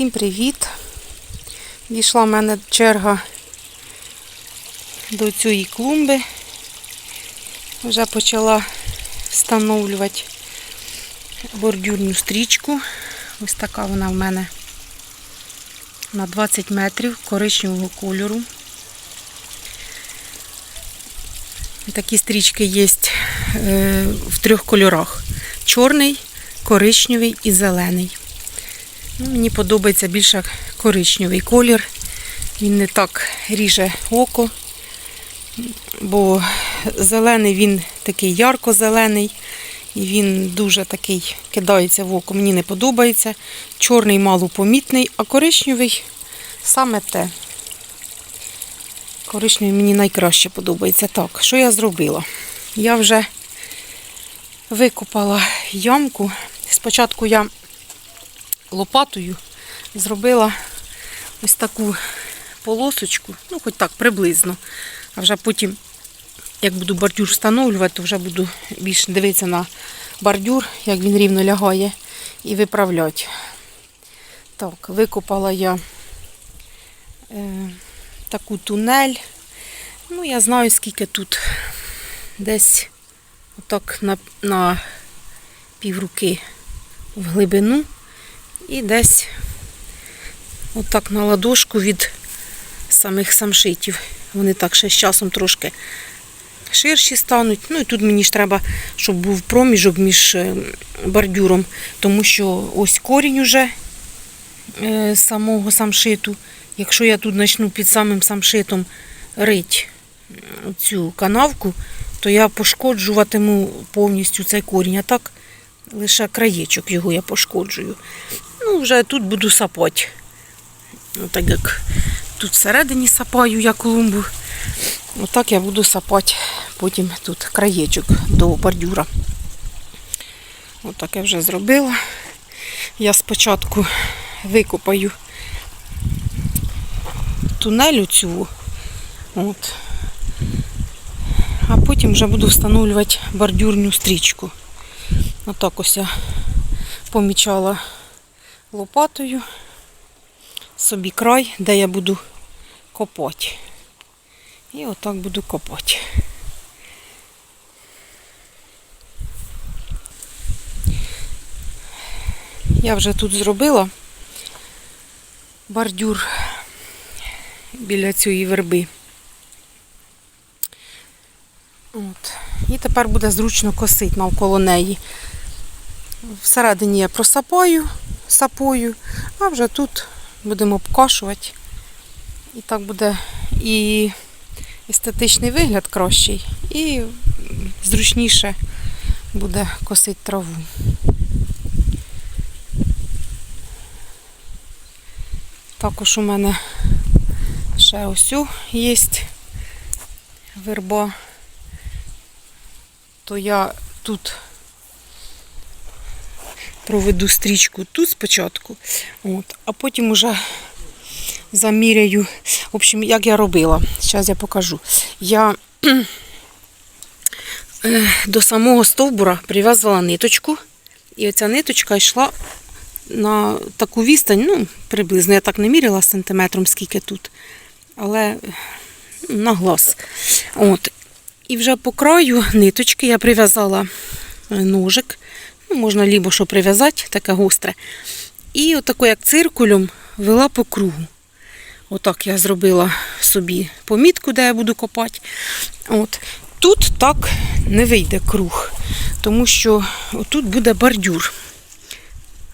Всім привіт! Дійшла в мене черга до цієї клумби. Вже почала встановлювати бордюрну стрічку. Ось така вона в мене на 20 метрів коричневого кольору. Такі стрічки є е, в трьох кольорах: чорний, коричневий і зелений. Ну, мені подобається більше коричневий колір. Він не так ріже око, бо зелений він такий ярко-зелений. І він дуже такий кидається в око. Мені не подобається. Чорний малопомітний, а коричневий саме те. Коричневий мені найкраще подобається. Так, що я зробила? Я вже викопала ямку. Спочатку я лопатою зробила ось таку полосочку, ну хоч так приблизно. А вже потім, як буду бордюр встановлювати, то вже буду більше дивитися на бордюр, як він рівно лягає, і виправляти. Так, викопала я е, таку тунель. Ну, я знаю, скільки тут десь отак на, на півруки в глибину. І десь отак на ладошку від самих самшитів. Вони так ще з часом трошки ширші стануть. Ну і тут мені ж треба, щоб був проміжок між е, бордюром, тому що ось корінь уже е, самого самшиту. Якщо я тут почну під самим самшитом рить цю канавку, то я пошкоджуватиму повністю цей корінь. А так лише краєчок його я пошкоджую. Ну, вже тут буду сапати. Ну, так як тут всередині сапаю я клумбу. Отак я буду сапати потім тут краєчок до бордюра. Отак я вже зробила. Я спочатку викопаю тунелю цю. От. А потім вже буду встановлювати бордюрну стрічку. Отак ось я помічала лопатою собі край, де я буду копати. І отак буду копати. Я вже тут зробила бордюр біля цієї верби. От. І тепер буде зручно косити навколо неї. Всередині я просапаю сапою, а вже тут будемо обкашувати. І так буде і естетичний вигляд кращий, і зручніше буде косити траву. Також у мене ще ось є верба, то я тут проведу стрічку тут спочатку, от, а потім уже заміряю. В общем, як я робила. Зараз я покажу. Я е, до самого стовбура прив'язала ниточку, і оця ниточка йшла на таку відстань, ну, приблизно, я так не міряла сантиметром, скільки тут, але на глаз. От. І вже по краю ниточки я прив'язала е, ножик. Ну, можна лібо що прив'язати, таке гостре. І отако, як циркулем, вела по кругу. Отак я зробила собі помітку, де я буду копати. От. Тут так не вийде круг, тому що тут буде бордюр.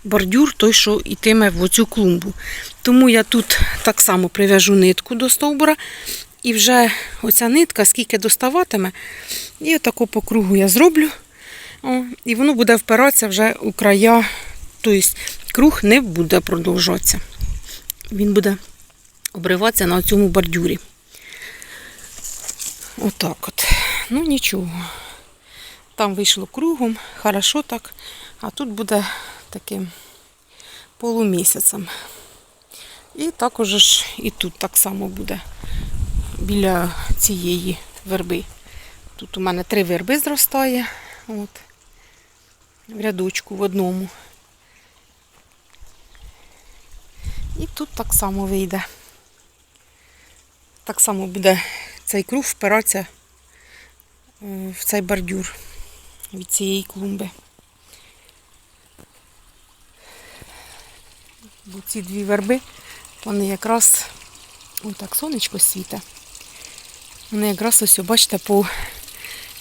Бордюр той, що йтиме в оцю клумбу. Тому я тут так само прив'яжу нитку до стовбура. І вже оця нитка, скільки доставатиме, і отако по кругу я зроблю. О, і воно буде впиратися вже у края, тобто круг не буде продовжуватися. Він буде обриватися на цьому бордюрі. Отак от. Ну нічого. Там вийшло кругом, хорошо так, а тут буде таким полумісяцем. І також ж і тут так само буде біля цієї верби. Тут у мене три верби зростає. От в рядочку в одному. І тут так само вийде. Так само буде цей круг впиратися е, в цей бордюр від цієї клумби. Бо ці дві верби, вони якраз, ой так сонечко світе. Вони якраз ось, бачите, по,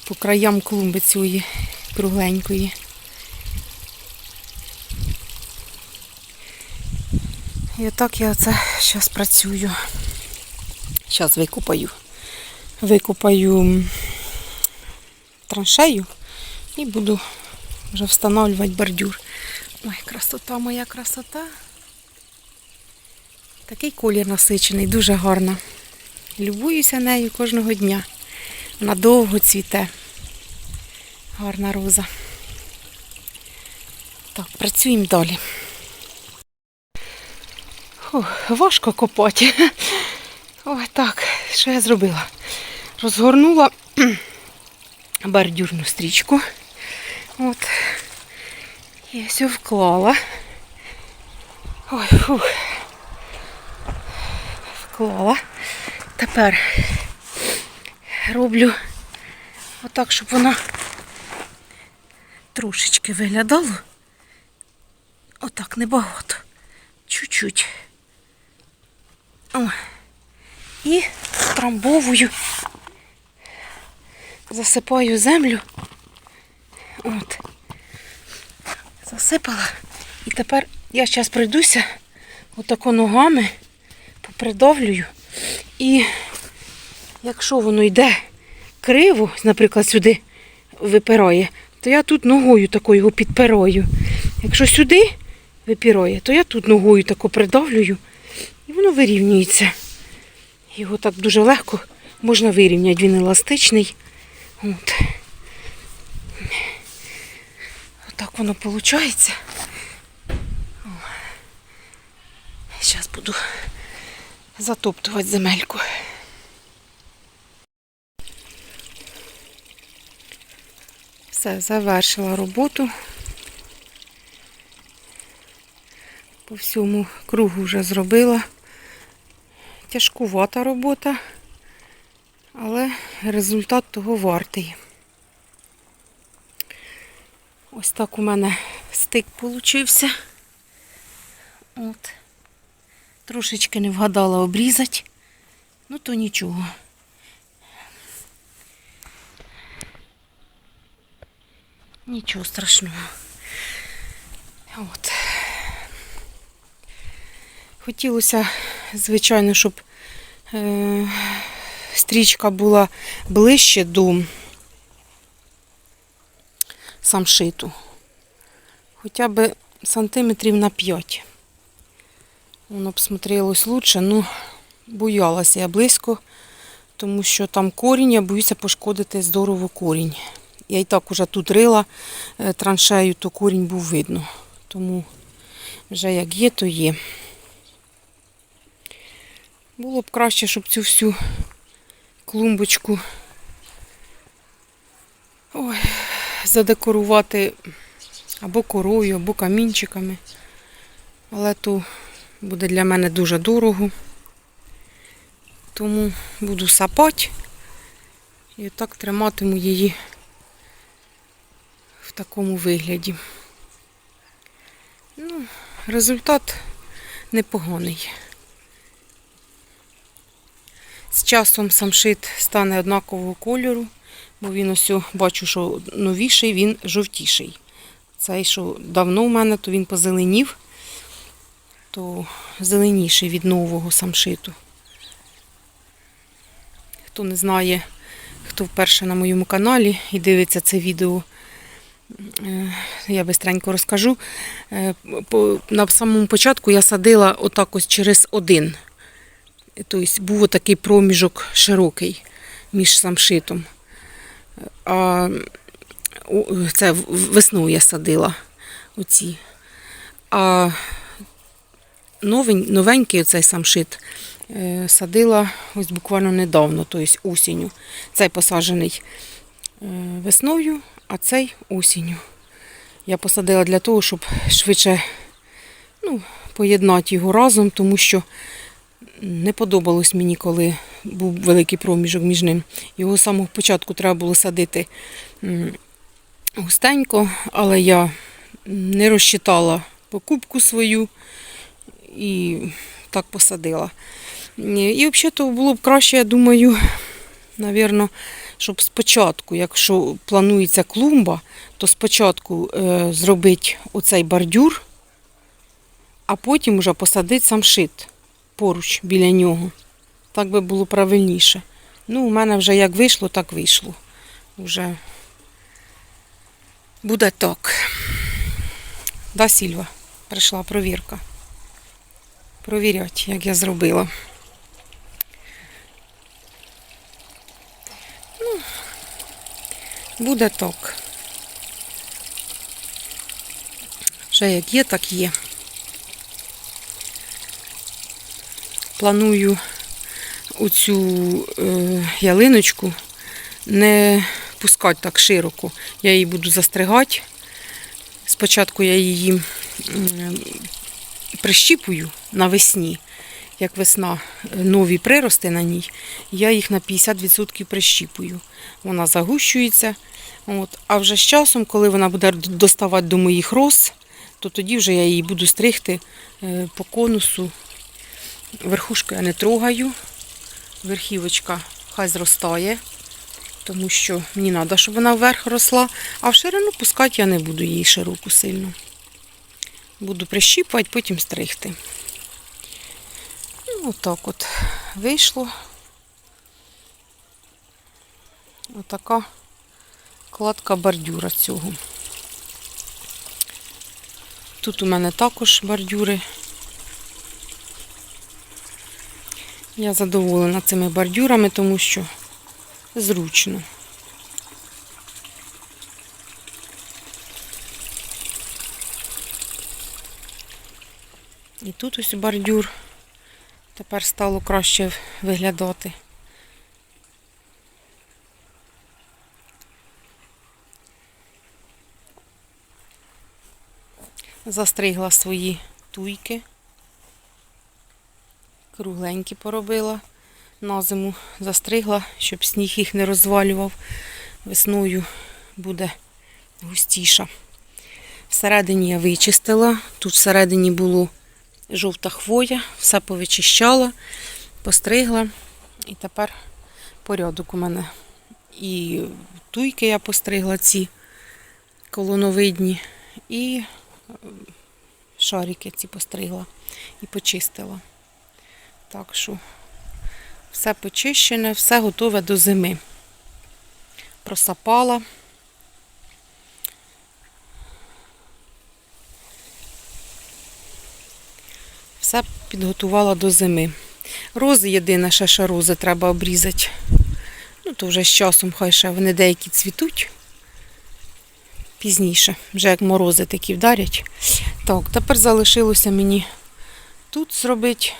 по краям клумби цієї кругленької. І отак я це зараз працюю. Зараз. Викопаю м, траншею і буду вже встановлювати бордюр. Ой, красота моя красота. Такий колір насичений, дуже гарна. Любуюся нею кожного дня. Вона довго цвіте. Гарна роза. Так, працюємо далі. Важко копати. Ой, так, що я зробила? Розгорнула бордюрну стрічку. От. І все вклала. Ой, фух. Вклала. Тепер роблю отак, щоб вона трошечки виглядало. Отак, небагато. Чуть-чуть. І трамбовую, засипаю землю. От. Засипала. І тепер я зараз пройдуся отако ногами, попридавлюю. І якщо воно йде криво, наприклад, сюди випирає, то я тут ногою тако його. Якщо сюди випирає, то я тут ногою тако придавлюю і воно вирівнюється. Його так дуже легко можна вирівняти, він еластичний. От. Отак воно виходить. Зараз буду затоптувати земельку. Все, завершила роботу. По всьому кругу вже зробила. Тяжкувата робота, але результат того вартий. Ось так у мене стик получився. От. Трошечки не вгадала обрізати, ну то нічого. Нічого страшного. От. Хотілося, звичайно, щоб стрічка була ближче до самшиту. Хоча б сантиметрів на 5. Воно б смотрелось лучше, ну боялася я близько, тому що там корінь, я боюся пошкодити здорово корінь. Я і так уже тут рила е, траншею, то корінь був видно. Тому вже як є, то є. Було б краще, щоб цю всю клумбочку ой, задекорувати або корою, або камінчиками. Але то буде для мене дуже дорого. Тому буду сапати і так триматиму її в такому вигляді. Ну, результат непоганий. З часом самшит стане однакового кольору, бо він ось, бачу, що новіший, він жовтіший. Цей, що давно в мене, то він позеленів, то зеленіший від нового самшиту. Хто не знає, хто вперше на моєму каналі і дивиться це відео, е, я бистренько розкажу. Е, На самому початку я садила отак ось через один. Тобто був такий проміжок широкий між самшитом. А це весною я садила оці. А новень, новенький оцей самшит е, садила ось буквально недавно, тобто осінню. Цей посаджений е, весною, а цей осінню. Я посадила для того, щоб швидше ну, поєднати його разом, тому що не подобалось мені, коли був великий проміжок між ним. Його з самого початку треба було садити густенько, але я не розчитала покупку свою і так посадила. І взагалі було б краще, я думаю, навірно, щоб спочатку, якщо планується клумба, то спочатку е, зробити оцей бордюр, а потім вже посадити самшит поруч біля нього. Так би було правильніше. Ну, у мене вже як вийшло, так вийшло. Уже буде так. Да, Сільва, прийшла провірка. Провірять, як я зробила. Ну, буде так. Вже як є, так є. Планую оцю е, ялиночку не пускати так широко. Я її буду застригати. Спочатку я її прищіпую навесні. Як весна, е, нові прирости на ній, я їх на 50% прищіпую. Вона загущується. От. А вже з часом, коли вона буде доставати до моїх роз, то тоді вже я її буду стригти е, по конусу. Верхушку я не трогаю. Верхівочка хай зростає, тому що мені треба, щоб вона вверх росла, а в ширину пускати я не буду її широку сильно. Буду прищіпувати, потім стригти. Ну, отак от вийшло. Отака кладка бордюра цього. Тут у мене також бордюри. Я задоволена цими бордюрами, тому що зручно. І тут ось бордюр. Тепер стало краще виглядати. Застригла свої туйки. Кругленькі поробила. На зиму застригла, щоб сніг їх не розвалював. Весною буде густіша. Всередині я вичистила. Тут всередині було жовта хвоя, все повичищала, постригла. І тепер порядок у мене. І туйки я постригла ці колоновидні, і е, шарики ці постригла і почистила. Так що все почищене, все готове до зими. Просапала. Все підготувала до зими. Рози єдине, ще ще рози треба обрізати. Ну, то вже з часом, хай ще вони деякі цвітуть. Пізніше, вже як морози такі вдарять. Так, тепер залишилося мені тут зробити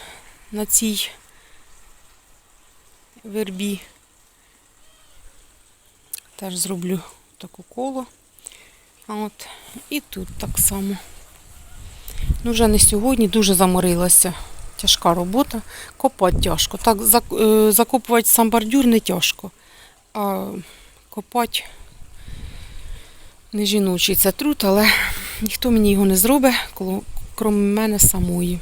на цій вербі. Теж зроблю таку коло. От. І тут так само. Ну, вже не сьогодні, дуже заморилася. Тяжка робота. Копати тяжко. Так, е, закопувати сам бордюр не тяжко. А копати не жіночий це труд, але ніхто мені його не зробить, крім мене самої.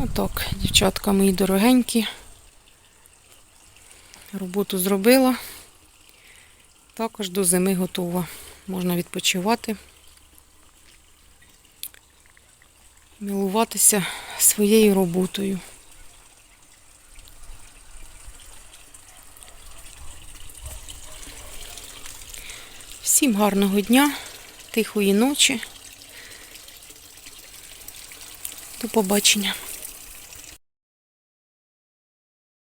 Отак, дівчатка мої дорогенькі. Роботу зробила. Також до зими готова. Можна відпочивати. Милуватися своєю роботою. Всім гарного дня, тихої ночі. До побачення.